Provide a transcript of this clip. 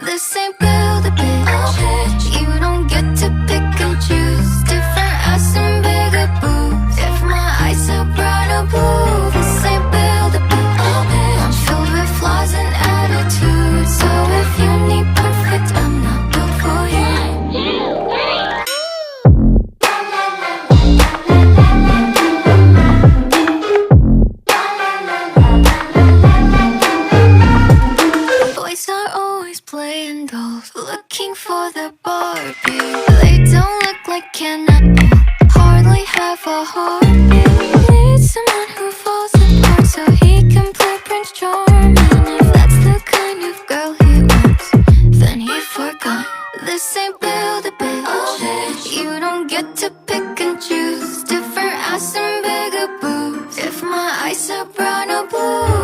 This ain't build a bitch. are always playing dolls, looking for the Barbie. They don't look like Ken at all, hardly have a heart. You need someone who falls apart so he can play Prince Charming. If that's the kind of girl he wants, then he forgot this ain't build a bitch. You don't get to pick and choose different ass and bigger boobs. If my eyes are brown or blue.